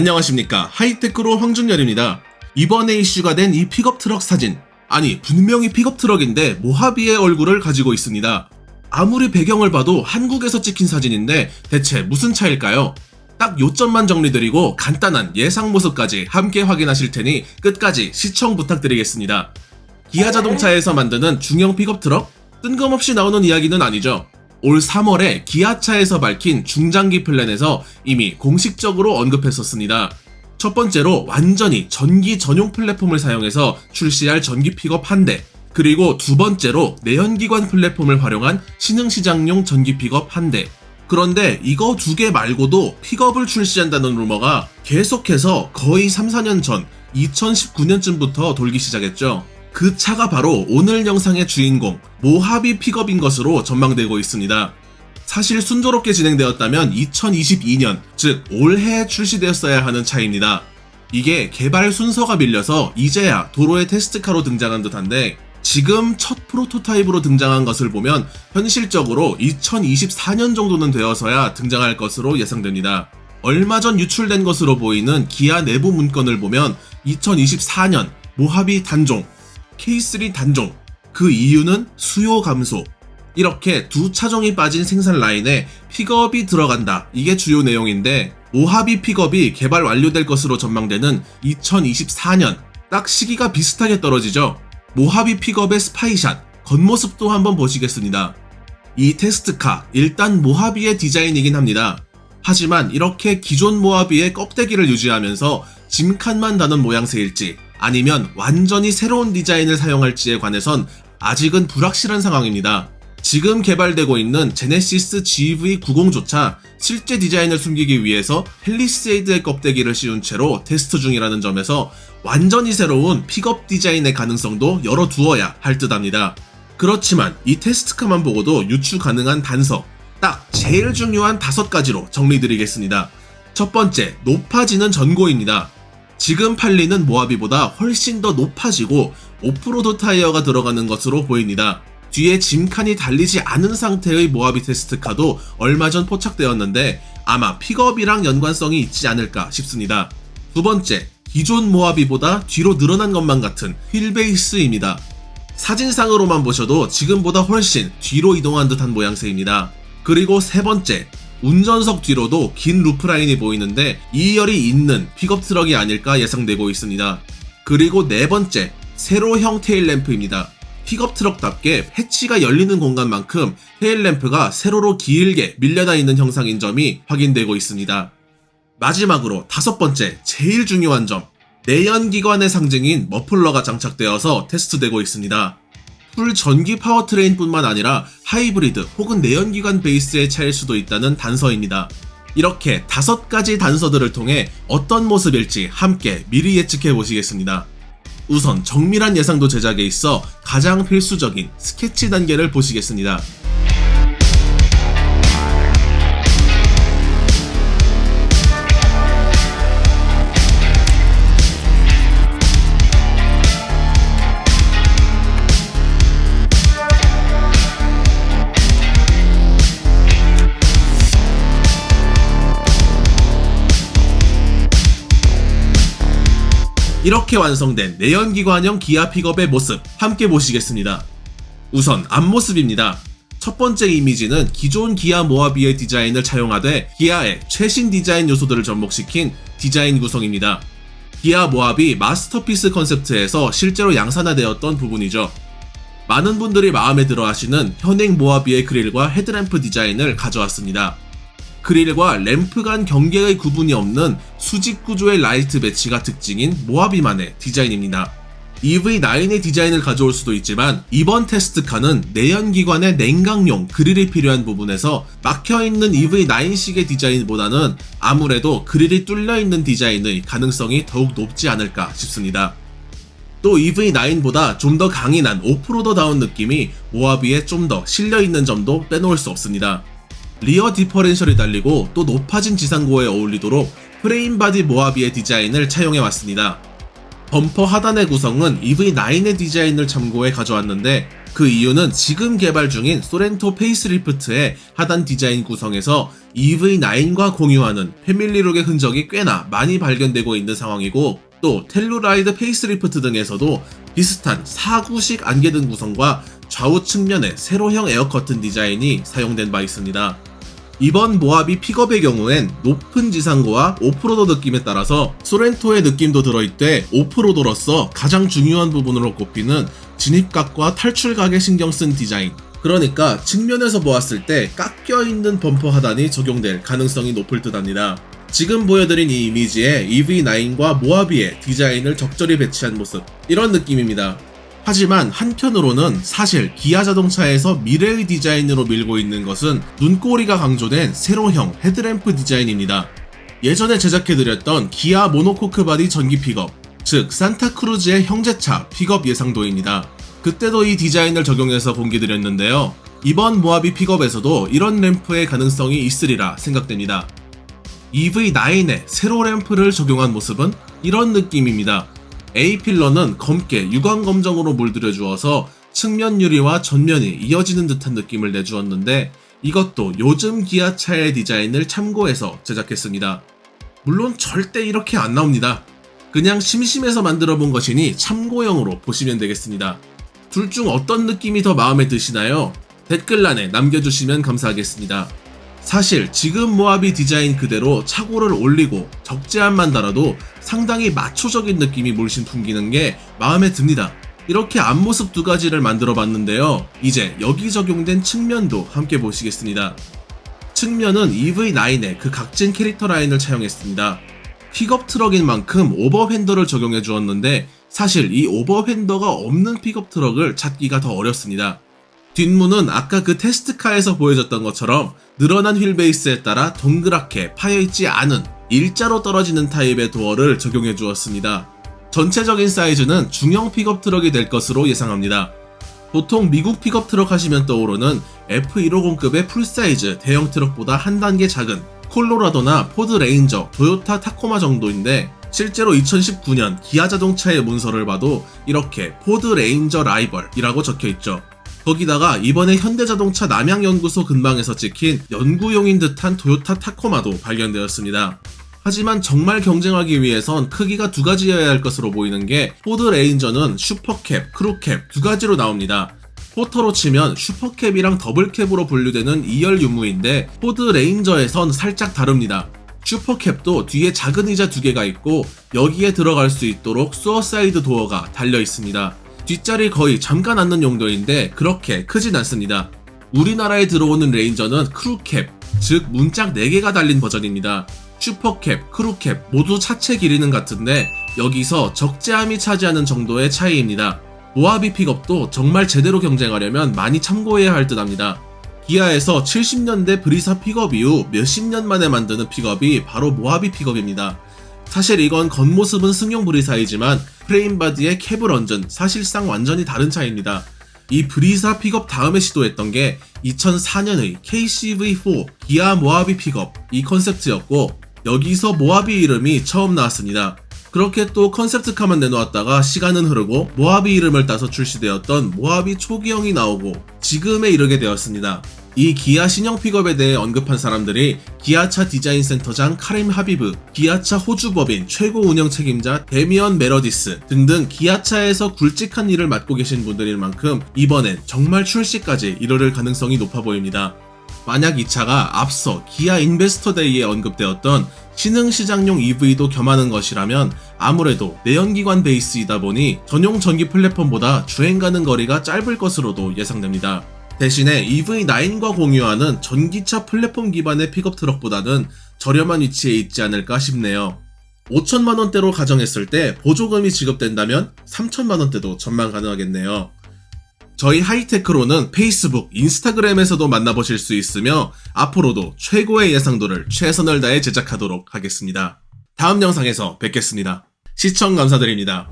안녕하십니까 하이테크로 황준열입니다. 이번에 이슈가 된 이 픽업 트럭 사진 아니 분명히 픽업 트럭인데 모하비의 얼굴을 가지고 있습니다. 아무리 배경을 봐도 한국에서 찍힌 사진인데 대체 무슨 차일까요? 딱 요점만 정리드리고 간단한 예상 모습까지 함께 확인하실 테니 끝까지 시청 부탁드리겠습니다. 기아 자동차에서 만드는 중형 픽업 트럭? 뜬금없이 나오는 이야기는 아니죠. 올 3월에 기아차에서 밝힌 중장기 플랜에서 이미 공식적으로 언급했었습니다. 첫 번째로 완전히 전기 전용 플랫폼을 사용해서 출시할 전기 픽업 한 대, 그리고 두 번째로 내연기관 플랫폼을 활용한 신흥시장용 전기 픽업 한 대. 그런데 이거 두 개 말고도 픽업을 출시한다는 루머가 계속해서 거의 3, 4년 전 2019년쯤부터 돌기 시작했죠. 그 차가 바로 오늘 영상의 주인공 모하비 픽업인 것으로 전망되고 있습니다. 사실 순조롭게 진행되었다면 2022년, 즉 올해 출시되었어야 하는 차입니다. 이게 개발 순서가 밀려서 이제야 도로의 테스트카로 등장한 듯한데 지금 첫 프로토타입으로 등장한 것을 보면 현실적으로 2024년 정도는 되어서야 등장할 것으로 예상됩니다. 얼마 전 유출된 것으로 보이는 기아 내부 문건을 보면 2024년 모하비 단종, K3 단종, 그 이유는 수요 감소. 이렇게 두 차종이 빠진 생산 라인에 픽업이 들어간다. 이게 주요 내용인데 모하비 픽업이 개발 완료될 것으로 전망되는 2024년 딱 시기가 비슷하게 떨어지죠. 모하비 픽업의 스파이샷 겉모습도 한번 보시겠습니다. 이 테스트카 일단 모하비의 디자인이긴 합니다. 하지만 이렇게 기존 모하비의 껍데기를 유지하면서 짐칸만 다는 모양새일지 아니면 완전히 새로운 디자인을 사용할지에 관해선 아직은 불확실한 상황입니다. 지금 개발되고 있는 제네시스 GV90조차 실제 디자인을 숨기기 위해서 펠리세이드의 껍데기를 씌운 채로 테스트 중이라는 점에서 완전히 새로운 픽업 디자인의 가능성도 열어두어야 할 듯합니다. 그렇지만 이 테스트카만 보고도 유추 가능한 단서 딱 제일 중요한 다섯 가지로 정리드리겠습니다. 첫 번째, 높아지는 전고입니다. 지금 팔리는 모하비보다 훨씬 더 높아지고 오프로드 타이어가 들어가는 것으로 보입니다. 뒤에 짐칸이 달리지 않은 상태의 모하비 테스트카도 얼마 전 포착되었는데 아마 픽업이랑 연관성이 있지 않을까 싶습니다. 두 번째, 기존 모하비보다 뒤로 늘어난 것만 같은 휠 베이스입니다. 사진상으로만 보셔도 지금보다 훨씬 뒤로 이동한 듯한 모양새입니다. 그리고 세 번째, 운전석 뒤로도 긴 루프라인이 보이는데 2열이 있는 픽업 트럭이 아닐까 예상되고 있습니다. 그리고 네 번째, 세로형 테일램프입니다. 픽업 트럭답게 패치가 열리는 공간만큼 테일램프가 세로로 길게 밀려나 있는 형상인 점이 확인되고 있습니다. 마지막으로 다섯 번째, 제일 중요한 점. 내연기관의 상징인 머플러가 장착되어서 테스트되고 있습니다. 풀 전기 파워트레인뿐만 아니라 하이브리드 혹은 내연기관 베이스의 차일 수도 있다는 단서입니다. 이렇게 다섯 가지 단서들을 통해 어떤 모습일지 함께 미리 예측해 보시겠습니다. 우선 정밀한 예상도 제작에 있어 가장 필수적인 스케치 단계를 보시겠습니다. 이렇게 완성된 내연기관형 기아 픽업의 모습 함께 보시겠습니다. 우선 앞모습입니다. 첫 번째 이미지는 기존 기아 모하비의 디자인을 차용하되 기아의 최신 디자인 요소들을 접목시킨 디자인 구성입니다. 기아 모하비 마스터피스 컨셉트에서 실제로 양산화되었던 부분이죠. 많은 분들이 마음에 들어 하시는 현행 모하비의 그릴과 헤드램프 디자인을 가져왔습니다. 그릴과 램프 간 경계의 구분이 없는 수직 구조의 라이트 배치가 특징인 모하비만의 디자인입니다. EV9의 디자인을 가져올 수도 있지만 이번 테스트카는 내연기관의 냉각용 그릴이 필요한 부분에서 막혀있는 EV9식의 디자인보다는 아무래도 그릴이 뚫려있는 디자인의 가능성이 더욱 높지 않을까 싶습니다. 또 EV9보다 좀 더 강인한 오프로더다운 느낌이 모하비에 좀 더 실려있는 점도 빼놓을 수 없습니다. 리어 디퍼렌셜이 달리고 또 높아진 지상고에 어울리도록 프레임 바디 모하비의 디자인을 차용해 왔습니다. 범퍼 하단의 구성은 EV9의 디자인을 참고해 가져왔는데 그 이유는 지금 개발 중인 소렌토 페이스리프트의 하단 디자인 구성에서 EV9과 공유하는 패밀리룩의 흔적이 꽤나 많이 발견되고 있는 상황이고 또 텔루라이드 페이스리프트 등에서도 비슷한 4구식 안개등 구성과 좌우 측면에 세로형 에어커튼 디자인이 사용된 바 있습니다. 이번 모하비 픽업의 경우엔 높은 지상고와 오프로더 느낌에 따라서 소렌토의 느낌도 들어있대 오프로더로서 가장 중요한 부분으로 꼽히는 진입각과 탈출각에 신경 쓴 디자인. 그러니까 측면에서 보았을 때 깎여 있는 범퍼 하단이 적용될 가능성이 높을 듯 합니다. 지금 보여드린 이 이미지에 EV9과 모하비의 디자인을 적절히 배치한 모습 이런 느낌입니다. 하지만 한편으로는 사실 기아 자동차에서 미래의 디자인으로 밀고 있는 것은 눈꼬리가 강조된 세로형 헤드램프 디자인입니다. 예전에 제작해드렸던 기아 모노코크 바디 전기 픽업, 즉 산타크루즈의 형제차 픽업 예상도입니다. 그때도 이 디자인을 적용해서 공개드렸는데요. 이번 모하비 픽업에서도 이런 램프의 가능성이 있으리라 생각됩니다. EV9에 세로 램프를 적용한 모습은 이런 느낌입니다. A 필러는 검게 유광 검정으로 물들여 주어서 측면 유리와 전면이 이어지는 듯한 느낌을 내주었는데 이것도 요즘 기아차의 디자인을 참고해서 제작했습니다. 물론 절대 이렇게 안 나옵니다. 그냥 심심해서 만들어 본 것이니 참고용으로 보시면 되겠습니다. 둘 중 어떤 느낌이 더 마음에 드시나요? 댓글란에 남겨주시면 감사하겠습니다. 사실 지금 모하비 디자인 그대로 차고를 올리고 적재함만 달아도 상당히 마초적인 느낌이 물씬 풍기는 게 마음에 듭니다. 이렇게 앞모습 두 가지를 만들어 봤는데요. 이제 여기 적용된 측면도 함께 보시겠습니다. 측면은 EV9의 그 각진 캐릭터 라인을 차용했습니다. 픽업 트럭인 만큼 오버핸더를 적용해 주었는데 사실 이 오버핸더가 없는 픽업 트럭을 찾기가 더 어렵습니다. 뒷문은 아까 그 테스트카에서 보여줬던 것처럼 늘어난 휠베이스에 따라 동그랗게 파여있지 않은 일자로 떨어지는 타입의 도어를 적용해 주었습니다. 전체적인 사이즈는 중형 픽업 트럭이 될 것으로 예상합니다. 보통 미국 픽업 트럭 하시면 떠오르는 F150급의 풀사이즈 대형 트럭보다 한 단계 작은 콜로라도나 포드 레인저, 토요타 타코마 정도인데 실제로 2019년 기아 자동차의 문서를 봐도 이렇게 포드 레인저 라이벌이라고 적혀 있죠. 거기다가 이번에 현대자동차 남양연구소 근방에서 찍힌 연구용인 듯한 토요타 타코마도 발견되었습니다. 하지만 정말 경쟁하기 위해선 크기가 두 가지여야 할 것으로 보이는 게 포드 레인저는 슈퍼캡, 크루캡 두 가지로 나옵니다. 포터로 치면 슈퍼캡이랑 더블캡으로 분류되는 2열 유무인데 포드 레인저에선 살짝 다릅니다. 슈퍼캡도 뒤에 작은 의자 두 개가 있고 여기에 들어갈 수 있도록 수어사이드 도어가 달려 있습니다. 뒷자리 거의 잠깐 앉는 용도인데 그렇게 크진 않습니다. 우리나라에 들어오는 레인저는 크루캡, 즉 문짝 4개가 달린 버전입니다. 슈퍼캡, 크루캡 모두 차체 길이는 같은데 여기서 적재함이 차지하는 정도의 차이입니다. 모하비 픽업도 정말 제대로 경쟁하려면 많이 참고해야 할 듯합니다. 기아에서 70년대 브리사 픽업 이후 몇십 년 만에 만드는 픽업이 바로 모하비 픽업입니다. 사실 이건 겉모습은 승용 브리사이지만 프레임 바디의 캡을 얹은 사실상 완전히 다른 차이입니다. 이 브리사 픽업 다음에 시도했던 게 2004년의 KCV4 기아 모하비 픽업 이 컨셉트였고 여기서 모하비 이름이 처음 나왔습니다. 그렇게 또 컨셉트카만 내놓았다가 시간은 흐르고 모하비 이름을 따서 출시되었던 모하비 초기형이 나오고 지금에 이르게 되었습니다. 이 기아 신형 픽업에 대해 언급한 사람들이 기아차 디자인 센터장 카림 하비브, 기아차 호주 법인 최고 운영 책임자 데미언 메러디스 등등 기아차에서 굵직한 일을 맡고 계신 분들인 만큼 이번엔 정말 출시까지 이르를 가능성이 높아 보입니다. 만약 이 차가 앞서 기아 인베스터 데이에 언급되었던 신흥 시장용 EV도 겸하는 것이라면 아무래도 내연기관 베이스이다 보니 전용 전기 플랫폼보다 주행 가는 거리가 짧을 것으로도 예상됩니다. 대신에 EV9과 공유하는 전기차 플랫폼 기반의 픽업 트럭보다는 저렴한 위치에 있지 않을까 싶네요. 5천만원대로 가정했을 때 보조금이 지급된다면 3천만원대도 전망 가능하겠네요. 저희 하이테크로는 페이스북, 인스타그램에서도 만나보실 수 있으며 앞으로도 최고의 예상도를 최선을 다해 제작하도록 하겠습니다. 다음 영상에서 뵙겠습니다. 시청 감사드립니다.